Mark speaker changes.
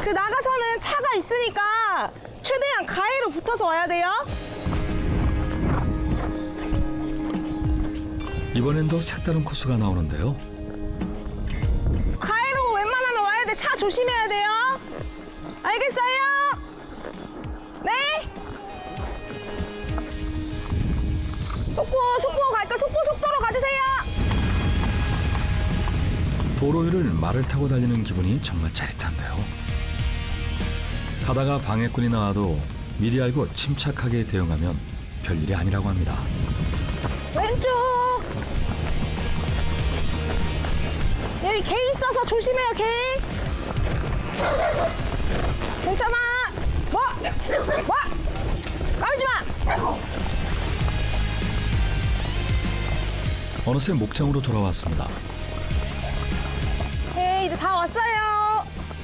Speaker 1: 그 나가서는 차가 있으니까 최대한 가해로 붙어서 와야 돼요.
Speaker 2: 이번엔 더 색다른 코스가 나오는데요.
Speaker 1: 가해로 웬만하면 와야 돼. 차 조심해야 돼요. 알겠어요? 네? 속보, 속보 갈까? 속보 속도로 가주세요.
Speaker 2: 도로 위를 말을 타고 달리는 기분이 정말 짜릿한데요. 가다가 방해꾼이 나와도 미리 알고 침착하게 대응하면 별일이 아니라고 합니다.
Speaker 1: 왼쪽. 여기 개 있어서 조심해요, 개. 괜찮아. 뭐? 뭐? 까불지 마.
Speaker 2: 어느새 목장으로 돌아왔습니다.
Speaker 1: 네, 이제 다 왔어요.